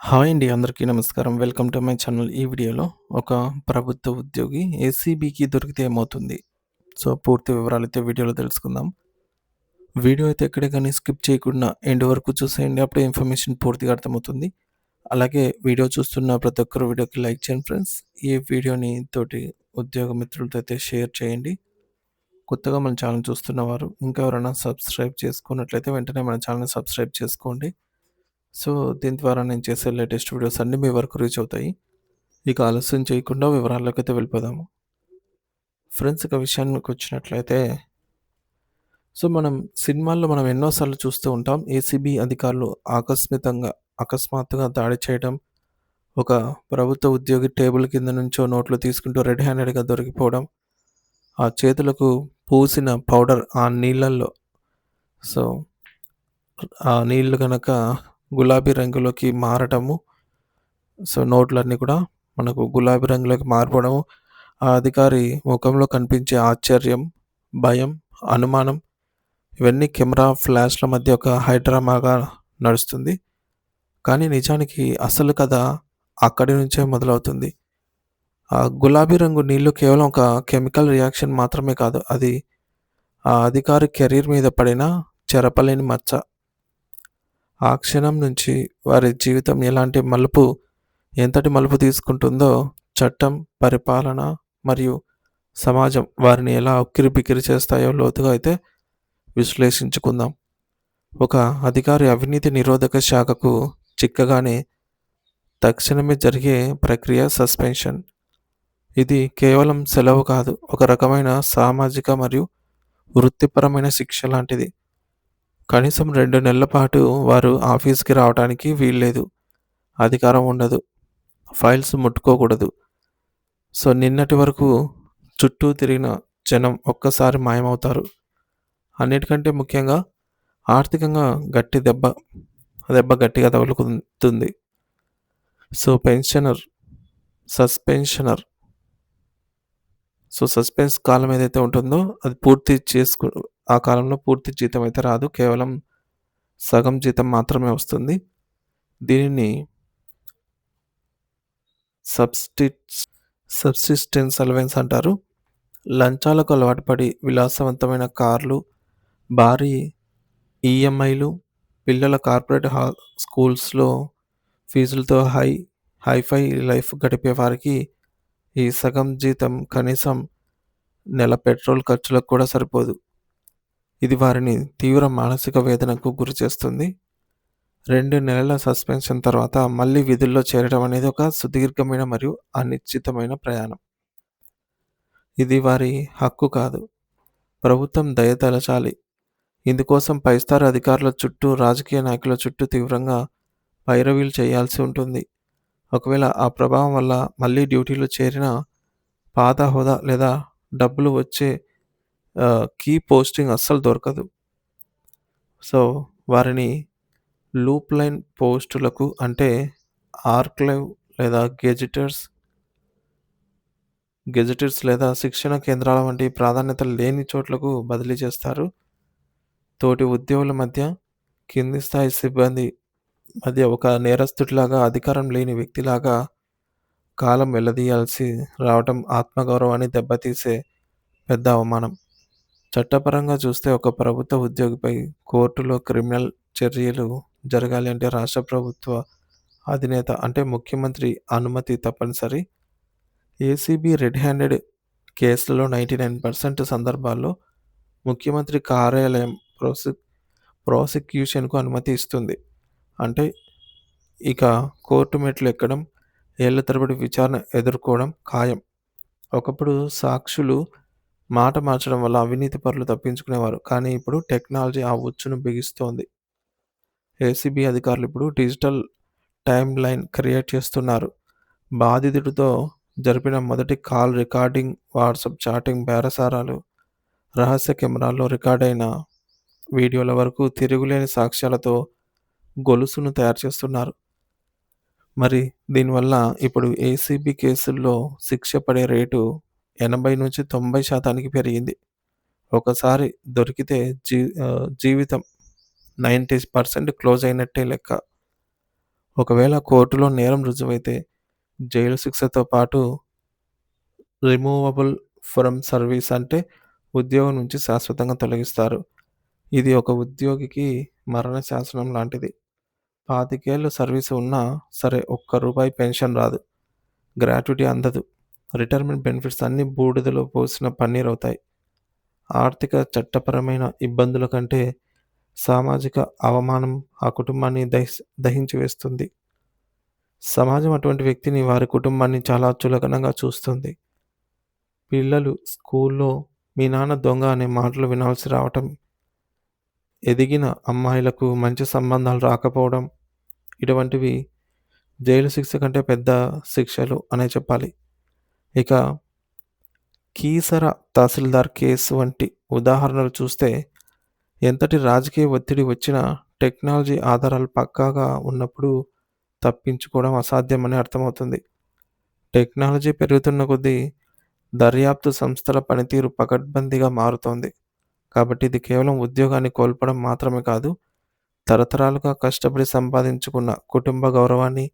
Hi అండి. అందరికీ నమస్కారం. Welcome to my channel. ఈ వీడియోలో ఒక ప్రభుత్వ ఉద్యోగి ఏసీబీకి దొరికితే ఏమవుతుంది? సో, పూర్తి వివరాలైతే వీడియోలో తెలుసుకుందాం. వీడియో అయితే ఎక్కడే కానీ స్కిప్ చేయకుండా ఎండ్ వరకు చూసేయండి. అప్పుడే ఇన్ఫర్మేషన్ పూర్తిగా అర్థమవుతుంది. అలాగే వీడియో చూస్తున్న ప్రతి ఒక్కరు వీడియోకి లైక్ చేయండి ఫ్రెండ్స్. ఈ వీడియోని తోటి ఉద్యోగ మిత్రులతో అయితే షేర్ చేయండి. కొత్తగా మన ఛానల్ చూస్తున్నవారు ఇంకా ఎవరైనా సబ్స్క్రైబ్ చేసుకున్నట్లయితే వెంటనే మన ఛానల్‌ని సబ్స్క్రైబ్ చేసుకోండి. సో, దీని ద్వారా నేను చేసే లేటెస్ట్ వీడియోస్ అన్నీ మీ వరకు రీచ్ అవుతాయి. ఇక ఆలస్యం చేయకుండా వివరాల్లోకైతే వెళ్ళిపోదాము. ఫ్రెండ్స్ ఇక విషయానికొచ్చినట్లయితే సో, మనం సినిమాల్లో మనం ఎన్నోసార్లు చూస్తూ ఉంటాం. ఏసీబీ అధికారులు ఆకస్మితంగా అకస్మాత్తుగా దాడి చేయడం, ఒక ప్రభుత్వ ఉద్యోగి టేబుల్ కింద నుంచో నోట్లు తీసుకుంటూ రెడ్ హ్యాండెడ్‌గా దొరికిపోవడం, ఆ చేతులకు పూసిన పౌడర్ ఆ నీళ్ళల్లో సో, ఆ నీళ్ళు కనుక గులాబీ రంగులోకి మారటము. సో, నోట్లన్నీ కూడా మనకు గులాబీ రంగులోకి మారిపోవడము, ఆ అధికారి ముఖంలో కనిపించే ఆశ్చర్యం, భయం, అనుమానం ఇవన్నీ కెమెరా ఫ్లాష్‌ల మధ్య ఒక హైడ్రామాగా నడుస్తుంది. కానీ నిజానికి అసలు కథ అక్కడి నుంచే మొదలవుతుంది. ఆ గులాబీ రంగు నీళ్ళు కేవలం ఒక కెమికల్ రియాక్షన్ మాత్రమే కాదు. అది ఆ అధికారి కెరీర్ మీద పడిన చెరపలేని మచ్చ. ఆ క్షణం నుంచి వారి జీవితం ఎలాంటి మలుపు ఎంతటి మలుపు తీసుకుంటుందో చట్టం, పరిపాలన మరియు సమాజం వారిని ఎలా ఉక్కిరి బిక్కిరి చేస్తాయో లోతుగా అయితే విశ్లేషించుకుందాం. ఒక అధికారి అవినీతి నిరోధక శాఖకు చిక్కగానే తక్షణమే జరిగే ప్రక్రియ సస్పెన్షన్. ఇది కేవలం సెలవు కాదు. ఒక రకమైన సామాజిక మరియు వృత్తిపరమైన శిక్ష లాంటిది. కనీసం రెండు నెలల పాటు వారు ఆఫీస్‌కి రావటానికి వీల్లేదు. అధికారం ఉండదు. ఫైల్స్ ముట్టుకోకూడదు. సో, నిన్నటి వరకు చుట్టూ తిరిగిన జనం ఒక్కసారి మాయమవుతారు. అన్నిటికంటే ముఖ్యంగా ఆర్థికంగా గట్టి దెబ్బ దెబ్బ గట్టిగా తగులుకుంటుంది సో, పెన్షనర్ సస్పెన్షనర్ సో, సస్పెన్స్ కాలం ఏదైతే ఉంటుందో అది పూర్తి చేసుకు ఆ కాలంలో పూర్తి జీతం అయితే రాదు. కేవలం సగం జీతం మాత్రమే వస్తుంది. దీనిని సబ్స్టిట్స్ సబ్సిస్టెన్స్ అలవెన్స్ అంటారు. లంచాలకు అలవాటు పడి విలాసవంతమైన కార్లు, భారీ ఈఎంఐలు, పిల్లల కార్పొరేట్ హా స్కూల్స్‌లో ఫీజులతో హై హైఫై లైఫ్ గడిపే వారికి ఈ సగం జీతం కనీసం నెల పెట్రోల్ ఖర్చులకు కూడా సరిపోదు. ఇది వారిని తీవ్ర మానసిక వేదనకు గురి చేస్తుంది రెండు నెలల సస్పెన్షన్ తర్వాత మళ్ళీ విధుల్లో చేరడం అనేది ఒక సుదీర్ఘమైన మరియు అనిశ్చితమైన ప్రయాణం. ఇది వారి హక్కు కాదు. ప్రభుత్వం దయ తలచాలి. ఇందుకోసం పై అధికారుల చుట్టూ, రాజకీయ నాయకుల చుట్టూ తీవ్రంగా పైరవీలు చేయాల్సి ఉంటుంది. ఒకవేళ ఆ ప్రభావం వల్ల మళ్ళీ డ్యూటీలో చేరిన పాత హోదా లేదా డబ్బులు వచ్చే కీ పోస్టింగ్ అస్సలు దొరకదు. సో, వారిని లూప్ లైన్ పోస్టులకు అంటే ఆర్క్లైవ్ లేదా గెజిటర్స్ గెజిటర్స్ లేదా శిక్షణ కేంద్రాల వంటి ప్రాధాన్యత లేని చోట్లకు బదిలీ చేస్తారు. తోటి ఉద్యోగుల మధ్య, కింది స్థాయి సిబ్బంది మధ్య ఒక నేరస్తుడిలాగా, అధికారం లేని వ్యక్తిలాగా కాలం వెళ్ళదీయాల్సి రావటం ఆత్మగౌరవాన్ని దెబ్బతీసే పెద్ద అవమానం. చట్టపరంగా చూస్తే ఒక ప్రభుత్వ ఉద్యోగిపై కోర్టులో క్రిమినల్ చర్యలు జరగాలి అంటే రాష్ట్ర ప్రభుత్వ అధినేత అంటే ముఖ్యమంత్రి అనుమతి తప్పనిసరి. ఏసీబీ రెడ్ హ్యాండెడ్ కేసులలో 99% సందర్భాల్లో ముఖ్యమంత్రి కార్యాలయం ప్రాసి ప్రాసిక్యూషన్‌కు అనుమతి ఇస్తుంది. అంటే ఇక కోర్టు మెట్లు ఎక్కడం, ఏళ్ళ తరబడి విచారణ ఎదుర్కోవడం ఖాయం. ఒకప్పుడు సాక్షులు మాట మార్చడం వల్ల అవినీతి పరులు తప్పించుకునేవారు. కానీ ఇప్పుడు టెక్నాలజీ ఆ ఉచ్చును బిగిస్తోంది. ఏసీబీ అధికారులు ఇప్పుడు డిజిటల్ టైం లైన్ క్రియేట్ చేస్తున్నారు. బాధితుడితో జరిపిన మొదటి కాల్ రికార్డింగ్, వాట్సాప్ చాటింగ్ బేరసారాలు, రహస్య కెమెరాల్లో రికార్డైన వీడియోల వరకు తిరుగులేని సాక్ష్యాలతో గొలుసును తయారు చేస్తున్నారు. మరి దీనివల్ల ఇప్పుడు ఏసీబీ కేసుల్లో శిక్ష పడే రేటు 80-90% పెరిగింది. ఒకసారి దొరికితే జీ జీవితం 90% క్లోజ్ అయినట్టే లెక్క. ఒకవేళ కోర్టులో నేరం రుజువైతే జైలు శిక్షతో పాటు రిమూవబుల్ ఫ్రమ్ సర్వీస్ అంటే ఉద్యోగం నుంచి శాశ్వతంగా తొలగిస్తారు ఇది ఒక ఉద్యోగికి మరణ శాసనం లాంటిది పాతికేళ్ళు సర్వీస్ ఉన్నా సరే ఒక్క రూపాయి పెన్షన్ రాదు గ్రాట్యుటీ అందదు రిటైర్మెంట్ బెనిఫిట్స్ అన్నీ బూడిదలో పోసిన పన్నీర్ అవుతాయి ఆర్థిక చట్టపరమైన ఇబ్బందుల కంటే సామాజిక అవమానం ఆ కుటుంబాన్ని దహి దహించి వేస్తుంది. సమాజం అటువంటి వ్యక్తిని వారి కుటుంబాన్ని చాలా చులకనంగా చూస్తుంది. పిల్లలు స్కూల్లో మీ నాన్న దొంగ అనే మాటలు వినాల్సి రావటం ఎదిగిన అమ్మాయిలకు మంచి సంబంధాలు రాకపోవడం ఇటువంటివి జైలు శిక్ష కంటే పెద్ద శిక్షలు అనే చెప్పాలి. ఇక కీసర తహసీల్దార్ కేసు వంటి ఉదాహరణలు చూస్తే ఎంతటి రాజకీయ ఒత్తిడి వచ్చినా టెక్నాలజీ ఆధారాలు పక్కాగా ఉన్నప్పుడు తప్పించుకోవడం అసాధ్యమని అర్థమవుతుంది. టెక్నాలజీ పెరుగుతున్న కొద్దీ దర్యాప్తు సంస్థల పనితీరు పకడ్బందీగా మారుతోంది. కాబట్టి ఇది కేవలం ఉద్యోగాన్ని కోల్పడం మాత్రమే కాదు తరతరాలుగా కష్టపడి సంపాదించుకున్న కుటుంబ గౌరవాన్ని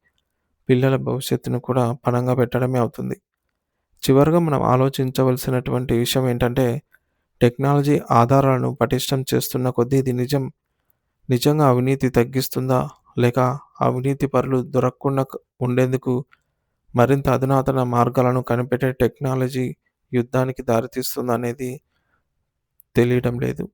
పిల్లల భవిష్యత్తును కూడా పణంగా పెట్టడమే అవుతుంది. చివరిగా మనం ఆలోచించవలసినటువంటి విషయం ఏంటంటే టెక్నాలజీ ఆధారాలను పటిష్టం చేస్తున్న కొద్దీ ఇది నిజం. నిజంగా అవినీతి తగ్గిస్తుందా? లేక అవినీతి పరులు దొరకకుండా ఉండేందుకు మరింత అధునాతన మార్గాలను కనిపెట్టే టెక్నాలజీ యుద్ధానికి దారితీస్తుందనేది తెలియడం లేదు.